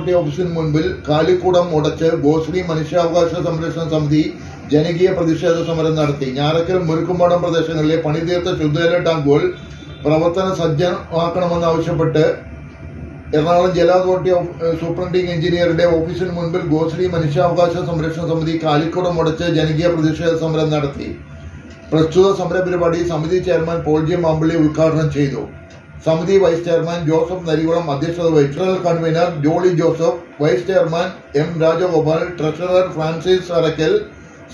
Authority ഓഫീസിന് മുൻപിൽ കാലിക്കൂടം മുടച്ച് ഗോശ്രീ മനുഷ്യാവകാശ സംരക്ഷണ സമിതി ജനകീയ പ്രതിഷേധ സമരം നടത്തി. ഞാറക്കൽ മുരുക്കുംപാടം പ്രദേശങ്ങളിലെ പണിതീർത്ത ശുദ്ധജല ടാങ്കുകൾ പ്രവർത്തന സജ്ജമാക്കണമെന്നാവശ്യപ്പെട്ട് എറണാകുളം ജല അതോറിറ്റി സൂപ്രണ്ടിംഗ് എഞ്ചിനീയറുടെ ഓഫീസിന് മുൻപിൽ ഗോശ്രീ മനുഷ്യാവകാശ സംരക്ഷണ സമിതി കാലിക്കൂടം മുടച്ച് ജനകീയ പ്രതിഷേധ സമരം നടത്തി. പ്രസ്തുത സമര പരിപാടി സമിതി ചെയർമാൻ പോൾ ജെ മാമ്പിള്ളി ഉദ്ഘാടനം ചെയ്തു. സമിതി വൈസ് ചെയർമാൻ ജോസഫ് നരികുളം അധ്യക്ഷത വഹിച്ചു. General convener Jolly Joseph vice chairman M Rajagopal treasurer Francis Arakkal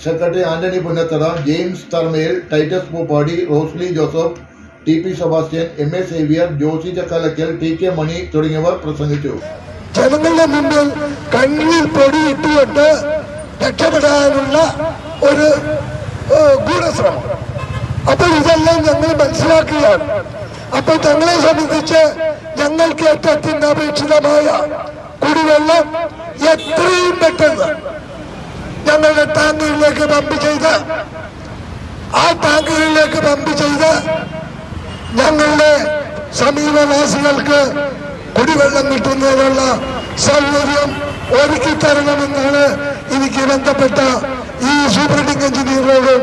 secretary Antony Punnathara James Tharmel Titus Poopady Rosily Joseph T P Sebastian M A Xavier Josy Chakkalakkal T K Mani തുടങ്ങിയവർ പ്രസംഗിച്ചു. ജനങ്ങളുടെ മുമ്പിൽ കണ്ണിൽ പൊടിയിട്ടുകൊണ്ട് രക്ഷപ്പെടാനുള്ള ഒരു ഗൂഢശ്രമം. അപ്പോൾ ഇതെല്ലാം ഞങ്ങൾ മനസ്സിലാക്കുകയാണ്. അപ്പോൾ തങ്ങളെ സംബന്ധിച്ച് ഞങ്ങൾക്ക് ഏറ്റവും അത്യന്താപേക്ഷിതമായ കുടിവെള്ളം എത്രയും പെട്ടെന്ന് ഞങ്ങളുടെ ടാങ്കുകളിലേക്ക് പമ്പ് ചെയ്ത് ആ ടാങ്കുകളിലേക്ക് പമ്പ് ചെയ്ത് ഞങ്ങളുടെ സമീപവാസികൾക്ക് കുടിവെള്ളം കിട്ടുന്നതിനുള്ള സൗകര്യം ഒരുക്കി തരണമെന്നാണ് എനിക്ക് ബന്ധപ്പെട്ട ഈ സൂപ്രണ്ടിങ് എഞ്ചിനീയറോടും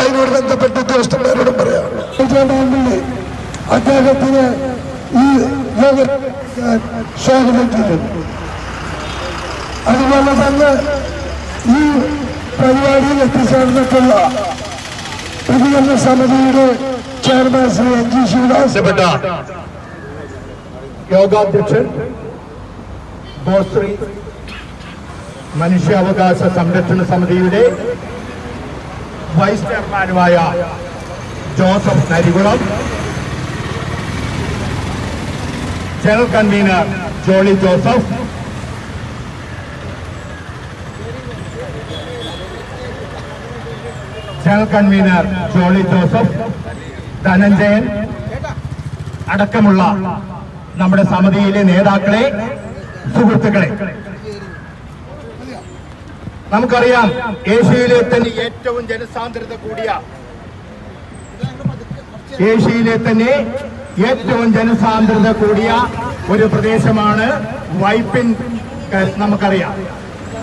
അതിനോട് ബന്ധപ്പെട്ട ഉദ്യോഗസ്ഥന്മാരോടും പറയാനുള്ളത്. അദ്ദേഹത്തിന് ഈ ലോക സ്വാഗതം അതുപോലെ തന്നെ ഈ പരിപാടിയിൽ എത്തിച്ചേർന്നിട്ടുള്ള പ്രതികരണ സമിതിയുടെ chairman Shri N G Sivadas യോഗാധ്യക്ഷൻ Goshree മനുഷ്യാവകാശ സംരക്ഷണ സമിതിയുടെ വൈസ് ചെയർമാനുമായ Joseph Narikulam general convener Jolly Joseph general convener Jolly Joseph Dhananjayan അടക്കമുള്ള നമ്മുടെ സമിതിയിലെ നേതാക്കളെ സുഹൃത്തുക്കളെ. നമുക്കറിയാം ഏഷ്യയിലെ തന്നെ ഏറ്റവും ജനസാന്ദ്രത കൂടിയ ഏഷ്യയിലെ തന്നെ ഏറ്റവും ജനസാന്ദ്രത കൂടിയ ഒരു പ്രദേശമാണ് വൈപ്പിൻ നമുക്കറിയാം.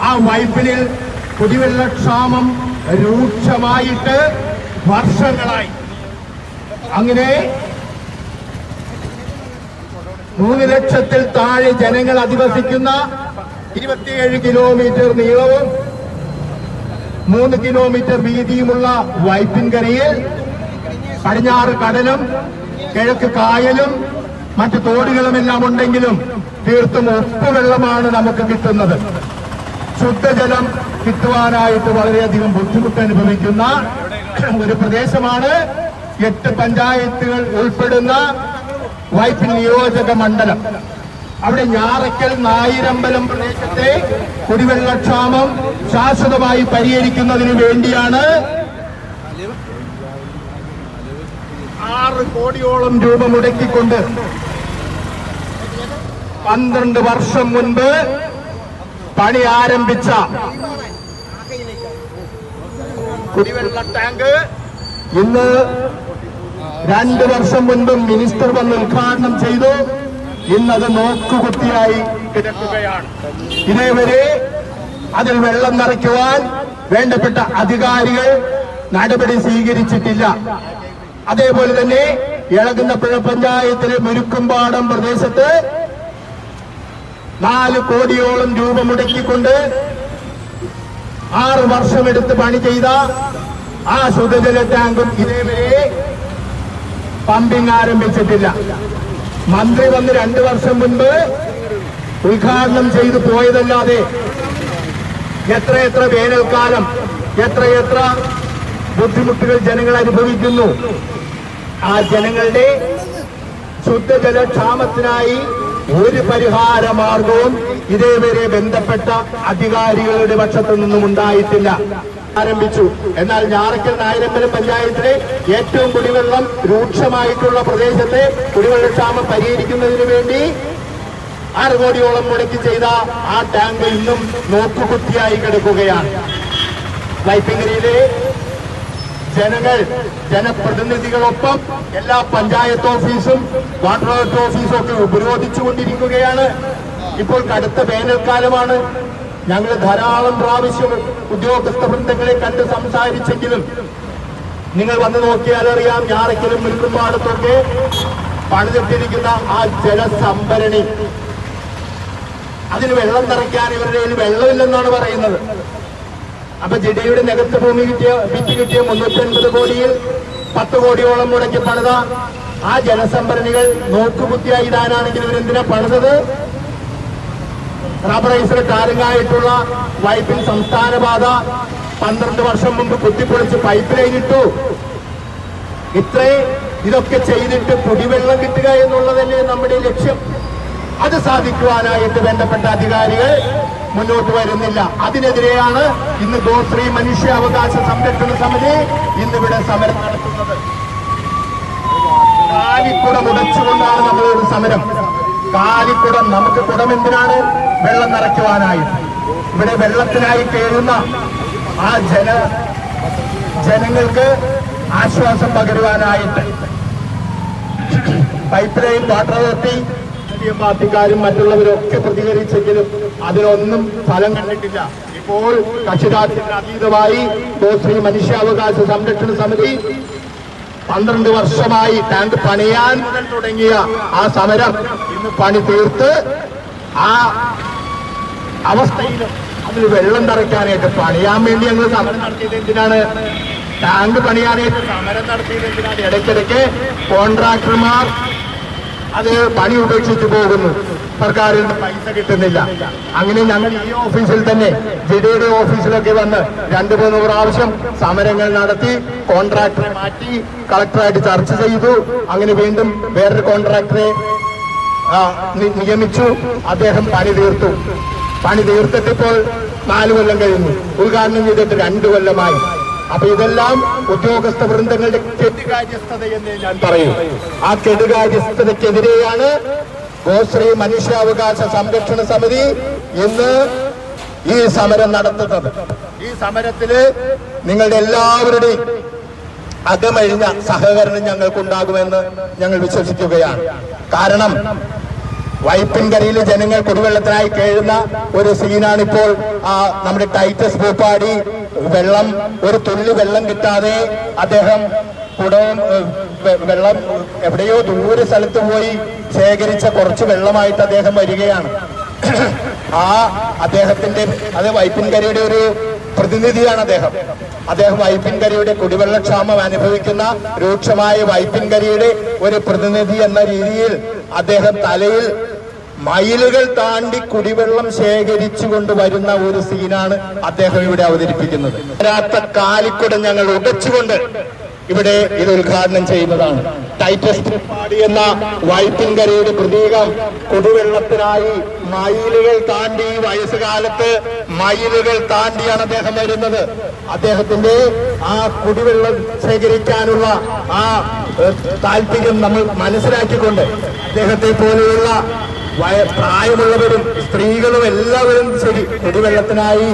ആ വൈപ്പിനിൽ കുടിവെള്ളക്ഷാമം രൂക്ഷമായിട്ട് വർഷങ്ങളായി. അങ്ങനെ മൂന്ന് ലക്ഷത്തിൽ താഴെ ജനങ്ങൾ അധിവസിക്കുന്ന ഇരുപത്തിയേഴ് കിലോമീറ്റർ നീളവും മൂന്ന് കിലോമീറ്റർ വീതിയുമുള്ള വൈപ്പിൻകരയിൽ പടിഞ്ഞാറ് കടലും കിഴക്ക് കായലും മറ്റു തോടുകളുമെല്ലാം ഉണ്ടെങ്കിലും തീർത്തും ഉപ്പുവെള്ളമാണ് നമുക്ക് കിട്ടുന്നത്. ശുദ്ധജലം കിട്ടുവാനായിട്ട് വളരെയധികം ബുദ്ധിമുട്ട് അനുഭവിക്കുന്ന ഒരു പ്രദേശമാണ്. എട്ട് പഞ്ചായത്തുകൾ ഉൾപ്പെടുന്ന വൈപ്പ് നിയോജക മണ്ഡലം. അവിടെ ഞാറയ്ക്കൽ നായിരമ്പലം പ്രദേശത്തെ കുടിവെള്ളക്ഷാമം ശാശ്വതമായി പരിഹരിക്കുന്നതിന് വേണ്ടിയാണ് ആറ് കോടിയോളം രൂപ മുടക്കിക്കൊണ്ട് പന്ത്രണ്ട് വർഷം മുൻപ് പണി ആരംഭിച്ച കുടിവെള്ള ടാങ്ക് ഇന്ന് രണ്ട് വർഷം മുൻപ് മിനിസ്റ്റർ വന്ന് ഉദ്ഘാടനം ചെയ്തു. ഇന്നത് നോക്കുകുത്തിയായി കിടക്കുകയാണ്. ഇതേവരെ അതിൽ വെള്ളം നിറയ്ക്കുവാൻ വേണ്ടപ്പെട്ട അധികാരികൾ നടപടി സ്വീകരിച്ചിട്ടില്ല. അതേപോലെ തന്നെ ഇളകുന്നപ്പുഴ പഞ്ചായത്തിലെ മുരുക്കുംപാടം പ്രദേശത്ത് നാല് കോടിയോളം രൂപ മുടക്കിക്കൊണ്ട് ആറ് വർഷമെടുത്ത് പണി ചെയ്ത ആ ശുദ്ധജല ടാങ്കും ഇതേവരെ പമ്പിംഗ് ആരംഭിച്ചിട്ടില്ല. മന്ത്രി വന്ന് രണ്ടു വർഷം മുൻപ് ഉദ്ഘാടനം ചെയ്തു പോയതല്ലാതെ എത്രയെത്ര വേനൽക്കാലം എത്രയെത്ര ബുദ്ധിമുട്ടുകൾ ജനങ്ങൾ അനുഭവിക്കുന്നു. ആ ജനങ്ങളുടെ ശുദ്ധജലക്ഷാമത്തിനായി ഒരു പരിഹാര മാർഗവും ഇതേവരെ ബന്ധപ്പെട്ട അധികാരികളുടെ പക്ഷത്തു നിന്നും ഉണ്ടായിട്ടില്ല. ആരംഭിച്ചു. എന്നാൽ ഞാറക്കൽ നായരമ്പലം പഞ്ചായത്തിലെ ഏറ്റവും കുടിവെള്ളം രൂക്ഷമായിട്ടുള്ള പ്രദേശത്തെ കുടിവെള്ളക്ഷാമം പരിഹരിക്കുന്നതിന് വേണ്ടി ആറ് കോടിയോളം മുടക്കി ചെയ്ത ആ ടാങ്ക് ഇന്നും നോക്കുകുത്തിയായി കിടക്കുകയാണ്. വൈപ്പിങ്ങരയിലെ ജനങ്ങൾ ജനപ്രതിനിധികളൊപ്പം എല്ലാ പഞ്ചായത്ത് ഓഫീസും വാട്ടർ അതോറിറ്റി ഓഫീസും ഒക്കെ ഉപരോധിച്ചുകൊണ്ടിരിക്കുകയാണ്. ഇപ്പോൾ കടുത്ത വേനൽക്കാലമാണ്. ഞങ്ങൾ ധാരാളം പ്രാവശ്യം ഉദ്യോഗസ്ഥ വൃന്ദങ്ങളെ കണ്ട് സംസാരിച്ചെങ്കിലും നിങ്ങൾ വന്ന് നോക്കിയാൽ അറിയാം ഞാറയ്ക്കലും മുൽക്കുംപാടത്തൊക്കെ പണിതിട്ടിരിക്കുന്ന ആ ജലസംഭരണി. അതിന് വെള്ളം നിറയ്ക്കാൻ ഇവരുടെ കയ്യിൽ വെള്ളമില്ലെന്നാണ് പറയുന്നത്. അപ്പൊ ജിഡയുടെ നികത്ത് ഭൂമി കിട്ടിയ വിറ്റ് കിട്ടിയ മുന്നൂറ്റി അൻപത് കോടിയിൽ പത്ത് കോടിയോളം മുടക്കി പണിത ആ ജലസംഭരണികൾ നോക്കുകുത്തിയായി ഇടാനാണെങ്കിൽ ഇവരെന്തിനാ പണിതത്? റബ്ബറൈസർ കാരങ്ങായിട്ടുള്ള വൈപ്പിൻ സംസ്ഥാന പാത പന്ത്രണ്ട് വർഷം മുമ്പ് കുത്തിപ്പൊളിച്ച് പൈപ്പ് ലൈൻ ഇട്ടു. ഇത്രേ ഇതൊക്കെ ചെയ്തിട്ട് കുടിവെള്ളം കിട്ടുക എന്നുള്ളതല്ലേ നമ്മുടെ ലക്ഷ്യം. അത് സാധിക്കുവാനായിട്ട് ബന്ധപ്പെട്ട അധികാരികൾ മുന്നോട്ട് വരുന്നില്ല. അതിനെതിരെയാണ് ഇന്ന് ഗോശ്രീ മനുഷ്യാവകാശ സംരക്ഷണ സമിതി ഇന്നിവിടെ സമരം നടത്തുന്നത്. കാലിക്കുടം ഉടച്ചുകൊണ്ടാണ് നമ്മളൊരു സമരം. കാലിക്കുടം നമുക്ക് കുടം എന്തിനാണ്? വെള്ളം നിറയ്ക്കുവാനായി. ഇവിടെ വെള്ളത്തിനായി കേറുന്ന ആ ജന ജനങ്ങൾക്ക് ആശ്വാസം പകരുവാനായിട്ട്. പൈപ്പ് ലൈൻ വാട്ടർ അതോറിറ്റി രാഷ്ട്രീയ പാർട്ടിക്കാരും മറ്റുള്ളവരൊക്കെ പ്രതികരിച്ചെങ്കിലും അതിനൊന്നും ഫലം കണ്ടിട്ടില്ല. ഇപ്പോൾ കക്ഷിരാഷ്ട്രീയ അതീതമായി ഗോശ്രീ മനുഷ്യാവകാശ സംരക്ഷണ സമിതി പന്ത്രണ്ട് വർഷമായി ടാങ്ക് പണിയാൻ തുടങ്ങിയ ആ സമരം ഇന്ന് പണി തീർത്ത് ആ അവസ്ഥയിൽ അതിൽ വെള്ളം തറയ്ക്കാനായിട്ട് പണിയാൻ വേണ്ടി ഞങ്ങൾ സമരം നടത്തിയത് എന്തിനാണ്? ടാങ്ക് പണിയാനായിട്ട് സമരം നടത്തിയത് എന്തിനാണ്? ഇടയ്ക്കിടയ്ക്ക് കോൺട്രാക്ടർമാർ അത് പണി ഉപേക്ഷിച്ചു പോകുന്നു. സർക്കാരിൽ നിന്ന് പൈസ കിട്ടുന്നില്ല. അങ്ങനെ ഞങ്ങൾ ഈ ഓഫീസിൽ തന്നെ ജിഡിയുടെ ഓഫീസിലൊക്കെ വന്ന് രണ്ടു മൂന്ന് പ്രാവശ്യം സമരങ്ങൾ നടത്തി കോൺട്രാക്ടറെ മാറ്റി കളക്ടറായിട്ട് ചർച്ച ചെയ്തു. അങ്ങനെ വീണ്ടും വേറൊരു കോൺട്രാക്ടറെ നിയമിച്ചു. അദ്ദേഹം പണി തീർത്തു. പണി തീർത്തിട്ടിപ്പോൾ നാലു കൊല്ലം കഴിഞ്ഞു. ഉദ്ഘാടനം ചെയ്തിട്ട് രണ്ടു കൊല്ലമായി. അപ്പൊ ഇതെല്ലാം ഉദ്യോഗസ്ഥ വൃന്ദങ്ങളുടെ കെടുകാര്യസ്ഥത എന്ന് ഞാൻ പറയും. ആ കെടുകാര്യസ്ഥതയ്ക്കെതിരെയാണ് ഗോശ്രീ മനുഷ്യാവകാശ സംരക്ഷണ സമിതി ഇന്ന് ഈ സമരം നടത്തുന്നത്. ഈ സമരത്തിൽ നിങ്ങളുടെ എല്ലാവരുടെയും അകമഴിഞ്ഞ സഹകരണം ഞങ്ങൾക്കുണ്ടാകുമെന്ന് ഞങ്ങൾ വിശ്വസിക്കുകയാണ്. കാരണം വൈപ്പിൻകരയിലെ ജനങ്ങൾ കുടിവെള്ളത്തിനായി കേഴുന്ന ഒരു സീനാണിപ്പോൾ. ആ നമ്മുടെ ടൈറ്റസ് പൂപ്പാടി. വെള്ളം ഒരു തുള്ളി വെള്ളം കിട്ടാതെ അദ്ദേഹം കുടവും വെള്ളം എവിടെയോ ദൂരെ സ്ഥലത്ത് പോയി ശേഖരിച്ച കുറച്ച് വെള്ളമായിട്ട് അദ്ദേഹം വരികയാണ്. ആ അദ്ദേഹത്തിന്റെ അത് വൈപ്പിൻകരയുടെ ഒരു പ്രതിനിധിയാണ് അദ്ദേഹം. അദ്ദേഹം വൈപ്പിൻകരയുടെ കുടിവെള്ളക്ഷാമം അനുഭവിക്കുന്ന രൂക്ഷമായ വൈപ്പിൻകരയുടെ ഒരു പ്രതിനിധി എന്ന രീതിയിൽ അദ്ദേഹം തലയിൽ മൈലുകൾ താണ്ടി കുടിവെള്ളം ശേഖരിച്ചു കൊണ്ടുവരുന്ന ഒരു സീനാണ് അദ്ദേഹം ഇവിടെ അവതരിപ്പിക്കുന്നത്. കാലിക്കുടം ഞങ്ങൾ ഉടച്ചുകൊണ്ട് ഇവിടെ ഇത് ഉദ്ഘാടനം ചെയ്യുന്നതാണ്. ടൈറ്റസ്റ്റ് പാടി എന്ന വൈപ്പിൻകരയുടെ പ്രതീകം കൊടുവെള്ളത്തിനായി മയിലുകൾ താണ്ടി വയസ്സുകാലത്ത് മയിലുകൾ താണ്ടിയാണ് അദ്ദേഹം വരുന്നത്. അദ്ദേഹത്തിന്റെ ആ കുടിവെള്ളം ശേഖരിക്കാനുള്ള ആ താല്പര്യം നമ്മൾ മനസ്സിലാക്കിക്കൊണ്ട് അദ്ദേഹത്തെ പോലെയുള്ള പ്രായമുള്ളവരും സ്ത്രീകളും എല്ലാവരും ശരി. കുടിവെള്ളത്തിനായി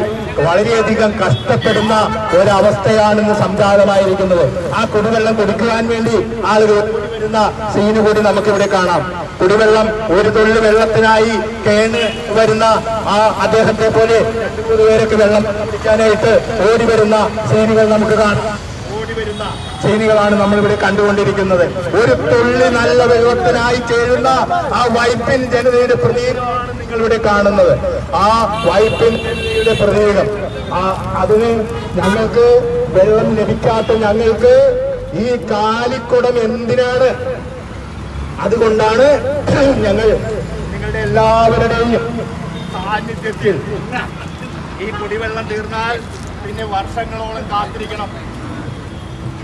വളരെയധികം കഷ്ടപ്പെടുന്ന ഒരവസ്ഥയാണെന്ന് സംജാതമായിരിക്കുന്നത്. ആ കുടിവെള്ളം കൊടുക്കുവാൻ വേണ്ടി ആളുകൾ വരുന്ന സീന് കൂടി നമുക്കിവിടെ കാണാം. കുടിവെള്ളം ഒരു തുള്ളി വെള്ളത്തിനായി കേണ് വരുന്ന ആ അദ്ദേഹത്തെ പോലെ പേരൊക്കെ വെള്ളം കുടിക്കാനായിട്ട് ഓടി വരുന്ന സീനുകൾ നമുക്ക് കാണാം. സീനുകളാണ് നമ്മളിവിടെ കണ്ടുകൊണ്ടിരിക്കുന്നത്. ഒരു തുള്ളി നല്ല വെള്ളത്തിനായി ചേരുന്ന ആ വൈപ്പിൻ ജനതയുടെ പ്രതീകമാണ് നിങ്ങളിവിടെ കാണുന്നത്. ആ വൈപ്പിൻ ജനതയുടെ പ്രതീകം. ആ അതിന് ഞങ്ങൾക്ക് വെള്ളം ലഭിക്കാത്ത ഞങ്ങൾക്ക് ഈ കാലിക്കുടം എന്തിനാണ്? അതുകൊണ്ടാണ് ഞങ്ങൾ നിങ്ങളുടെ എല്ലാവരുടെയും സാന്നിധ്യത്തിൽ ഈ കുടിവെള്ളം തീർന്നാൽ പിന്നെ വർഷങ്ങളോളം കാത്തിരിക്കണം.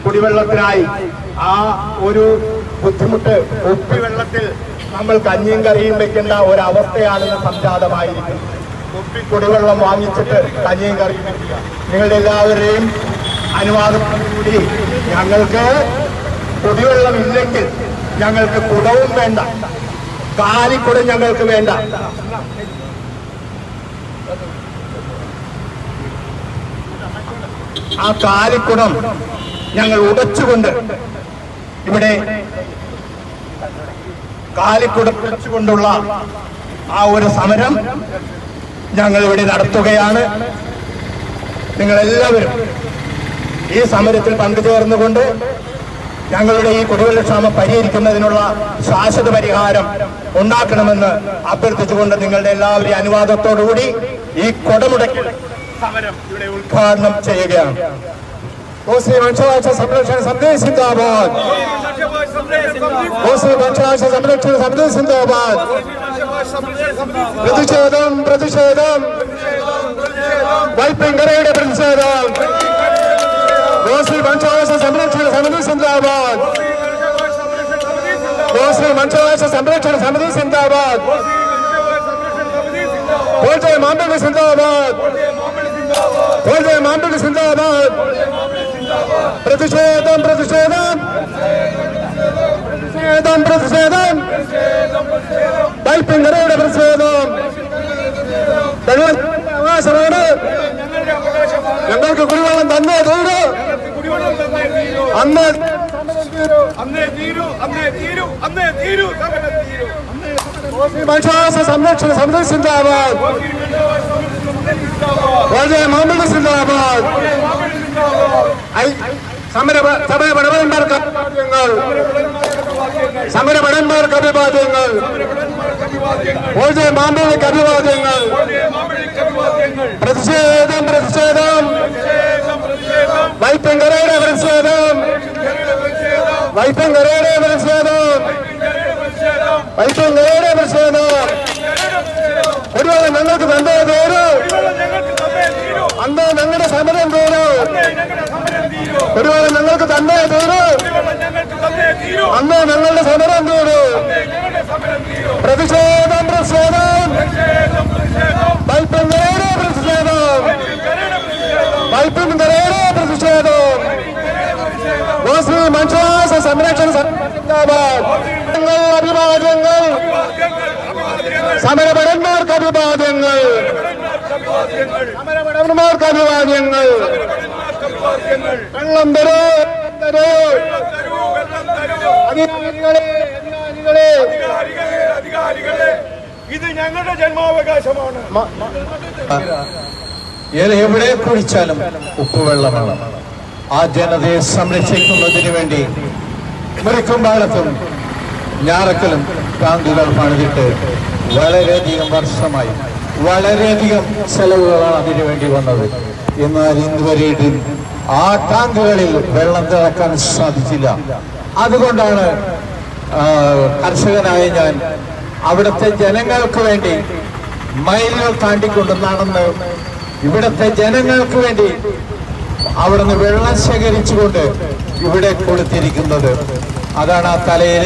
കുടിവെള്ളത്തിനായി ആ ഒരു ബുദ്ധിമുട്ട് ഉപ്പിവെള്ളത്തിൽ നമ്മൾ കഞ്ഞിയും കറിയും വെക്കേണ്ട ഒരവസ്ഥയാണെന്ന് സംജാതമായിരിക്കും ഉപ്പി കുടിവെള്ളം വാങ്ങിച്ചിട്ട് കഞ്ഞിയും കറിയും വെക്കുക. നിങ്ങളുടെ എല്ലാവരുടെയും അനുവാദത്തോടുകൂടി ഞങ്ങൾക്ക് കുടിവെള്ളം ഇല്ലെങ്കിൽ ഞങ്ങൾക്ക് കുടവും വേണ്ട. കാലിക്കുടം ഞങ്ങൾക്ക് വേണ്ട. ആ കാലിക്കുടം ഞങ്ങൾ ഉടച്ചുകൊണ്ട് ഇവിടെ കാലിക്കുടച്ചുകൊണ്ടുള്ള ആ ഒരു സമരം ഞങ്ങൾ ഇവിടെ നടത്തുകയാണ്. നിങ്ങളെല്ലാവരും ഈ സമരത്തിൽ പങ്കുചേർന്നുകൊണ്ട് ഞങ്ങളുടെ ഈ കുടിവെള്ളക്ഷാമം പരിഹരിക്കുന്നതിനുള്ള ശാശ്വത പരിഹാരം ഉണ്ടാക്കണമെന്ന് അഭ്യർത്ഥിച്ചുകൊണ്ട് നിങ്ങളുടെ എല്ലാവരുടെയും അനുവാദത്തോടുകൂടി ഈ കൊടമുടക്കിൽ സമരം ഇവിടെ ഉദ്ഘാടനം ചെയ്യുകയാണ്. മുസ്ലിം മനുഷ്യാവകാശ സംരക്ഷണ സമിതി സിന്ദാബാദ് മുസ്ലിം മനുഷ്യാവകാശ സംരക്ഷണ സമിതി സിന്ദാബാദ് പ്രതിഷേധം പ്രതിഷേധം വൈപ്പിങ്കരയുടെ പ്രതിഷേധം മുസ്ലിം മനുഷ്യാവകാശ സംരക്ഷണ സമിതി സിന്ദാബാദ് മുസ്ലിം മനുഷ്യാവകാശ സംരക്ഷണ സമിതി സിന്ദാബാദ് പോൾജയ മാമ്പള്ളി സിന്ദാബാദ്. പോൾജയ മാമ്പള്ളി സിന്ദാബാദ്. പ്രതിഷേധം പ്രതിഷേധം. പ്രതിഷേധം പ്രതിഷേധം. വൈപ്പിങ്കരയുടെ പ്രതിഷേധം. ഞങ്ങളുടെ അവകാശമാണ് ഞങ്ങൾക്ക് കുടിവെള്ളം തന്നേ തീരൂ. അന്ന് അന്നേ തീരൂ അന്നേ തീരൂ അന്നേ തീരൂ സമരം തീരൂ. മനുഷ്യാവകാശ സംരക്ഷണ സമിതി സിന്ദാബാദ് വളരെ മാമ്പഴ സിന്ദാബാദ് ഐ- സമര സമരപടവന്മാർക്ക് അഭിവാദ്യങ്ങൾ സമരപടന്മാർക്ക് അഭിവാദ്യങ്ങൾ വളരെ മാമ്പഴയ്ക്ക് അഭിവാദ്യങ്ങൾ പ്രതിഷേധം പ്രതിഷേധം വൈപ്പങ്കരയുടെ പ്രതിഷേധം വൈപ്പങ്കരയുടെ പ്രതിഷേധം വൈപ്പങ്കരയുടെ പ്രതിഷേധം ഒരുപാട് ഞങ്ങൾക്ക് തന്നേ തീരൂ അന്ന് ഞങ്ങളുടെ സമരം തീരൂ. ഒരുപാട് ഞങ്ങൾക്ക് തന്നേ തീരൂ അന്ന് ഞങ്ങളുടെ സമരം തീരൂ. പ്രതിഷേധം പ്രതിഷേധം. വൈപ്പങ്കരയുടെ പ്രതിഷേധം. വൈപ്പങ്കരയുടെ പ്രതിഷേധം. മുസ്ലിം മനുഷ്യാവകാശ സംരക്ഷണ സംഘാബാദ് അഭിവാദ്യങ്ങൾ. സമരഭടന്മാർക്ക് അഭിവാദ്യങ്ങൾ. സമരഭടന്മാർക്ക് അഭിവാദ്യങ്ങൾ. വെള്ളം തരൂ തരൂ. അധികാരികളെ അധികാരികളെ. ഇത് ഞങ്ങളുടെ ജന്മാവകാശമാണ്. എവിടെ കുഴിച്ചാലും ഉപ്പുവെള്ളമാണ്. ആ ജനതയെ സംരക്ഷിക്കുന്നതിന് വേണ്ടി മുറിക്കുമ്പാലത്തും ഞാറക്കലും ടാങ്കുകൾ പണിതിട്ട് വളരെയധികം വർഷമായി വളരെയധികം ചെലവുകളാണ് അതിനു വേണ്ടി വന്നത്. എന്നാൽ ഇന്നുവരെയും ആ ടാങ്കുകളിൽ വെള്ളം തിളക്കാൻ സാധിച്ചില്ല. അതുകൊണ്ടാണ് കർഷകനായ ഞാൻ അവിടുത്തെ ജനങ്ങൾക്ക് വേണ്ടി മൈലുകൾ താണ്ടിക്കൊണ്ട് നടന്ന് ഇവിടുത്തെ ജനങ്ങൾക്ക് വേണ്ടി അവിടുന്ന് വെള്ളം ശേഖരിച്ചുകൊണ്ട് ഇവിടെ കൊടുത്തിരിക്കുന്നത്. അതാണ് ആ തലയിൽ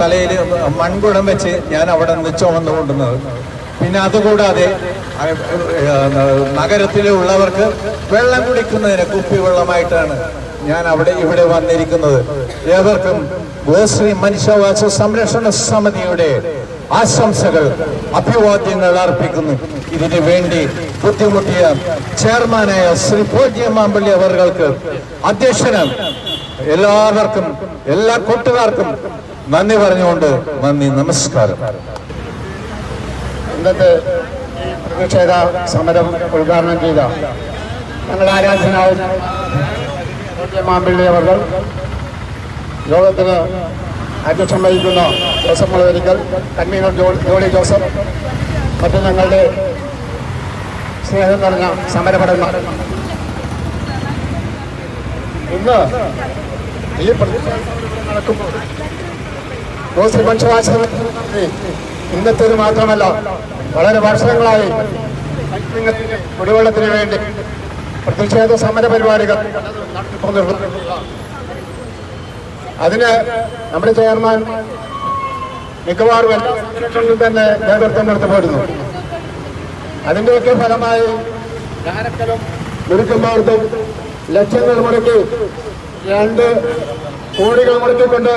തലയിൽ മൺകുടം വെച്ച് ഞാൻ അവിടെ നിന്ന് ചുമന്നു കൊണ്ടുന്നത് പിന്നെ അതുകൂടാതെ നഗരത്തിലുള്ളവർക്ക് വെള്ളം കുടിക്കുന്നതിന് കുപ്പിവെള്ളമായിട്ടാണ് ഞാൻ അവിടെ ഇവിടെ വന്നിരിക്കുന്നത്. ഏവർക്കും ഗോശ്രീ മനുഷ്യവാസ സംരക്ഷണ സമിതിയുടെ ആശംസകൾ അഭിവാദ്യങ്ങൾ അർപ്പിക്കുന്നു. ഇതിനു വേണ്ടി ബുദ്ധിമുട്ടിയ ചെയർമാനായ ശ്രീ പോജ്യ മാമ്പള്ളി അവർക്ക് അധ്യക്ഷന് എല്ലാവർക്കും എല്ലാ കൂട്ടുകാർക്കും നന്ദി പറഞ്ഞുകൊണ്ട് നന്ദി നമസ്കാരം. ഇന്നത്തെ ഈ പ്രതിഷേധ സമരം ഉദ്ഘാടനം ചെയ്ത ഞങ്ങളുടെ ആരാധനായ മാമ്പിള്ളി അവർ യോഗത്തിന് അധ്യക്ഷം വഹിക്കുന്ന Joseph Mulavarikkal convener Jolly Joseph മറ്റു ഞങ്ങളുടെ സ്നേഹം നിറഞ്ഞ സമരഭടന്മാർ. ഇന്ന് ഈ നടക്കുമ്പോൾ മുസ്ലിം മനുഷ്യാവകാശ ഇന്നത്തേത് മാത്രമല്ല വളരെ വർഷങ്ങളായി കുടിവെള്ളത്തിന് വേണ്ടി പ്രതിഷേധ സമര പരിപാടികൾ നടത്തിക്കൊണ്ടിരുന്നു അതിന് നമ്മുടെ ചെയർമാൻ മിക്കവാറും എല്ലാ തന്നെ നേതൃത്വം നടത്തപ്പെടുന്നു അതിന്റെയൊക്കെ ഫലമായി മുരുക്കുമ്പോഴത്തും ലക്ഷങ്ങൾ മുടക്കി രണ്ട് കോടികൾ മുടക്കിക്കൊണ്ട്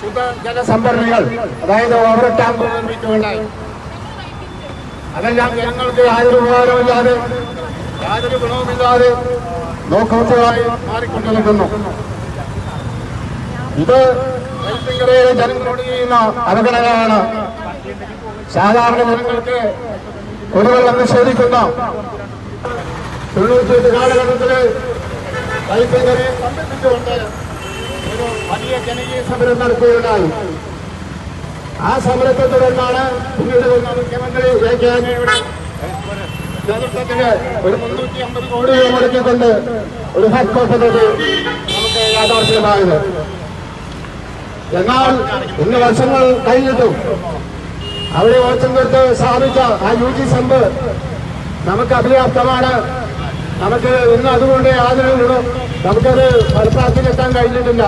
ശുദ്ധജലസംഭരണികൾ അതായത് ഓവർ ടാങ്ക് അതെല്ലാം ഞങ്ങൾക്ക് യാതൊരു ഉപകാരമില്ലാതെ യാതൊരു ഗുണവുമില്ലാതെ നോക്കുന്നതായി മാറിക്കൊണ്ടു നിൽക്കുന്നു ഇത് ജനങ്ങളോട് ചെയ്യുന്ന അവഗണനയാണ്. സാധാരണ ജനങ്ങൾക്ക് കുടിവെള്ളം നിഷേധിക്കുന്ന കാലഘട്ടത്തിൽ വൈദ്യുതരെ സംബന്ധിച്ചുകൊണ്ട് ഒരു വലിയ ജനകീയ സമരം നടക്കുകയുണ്ടായി. ആ സമരത്തെ തുടർന്നാണ് പിന്നീട് മുഖ്യമന്ത്രി എ കെ. ആന്റണിയുടെ നേതൃത്വത്തിൽ ഒരു മുന്നൂറ്റി അമ്പത് കോടി രൂപ മുടക്കിക്കൊണ്ട് ഒരു ഹെഡ് പദ്ധതി നമുക്ക് യാഥാർത്ഥ്യമായത്. എന്നാൽ ഇന്ന് വർഷങ്ങൾ കഴിഞ്ഞിട്ടും അവിടെ ഓച്ചം കൊടുത്ത് സ്ഥാപിച്ച ആ യു ജി സംഭ് നമുക്ക് അപര്യാപ്തമാണ് നമുക്ക് ഇന്ന് അതുകൊണ്ട് യാതൊരു നമുക്കത് ഫലപ്രാപ്തിയിലെത്താൻ കഴിഞ്ഞിട്ടില്ല.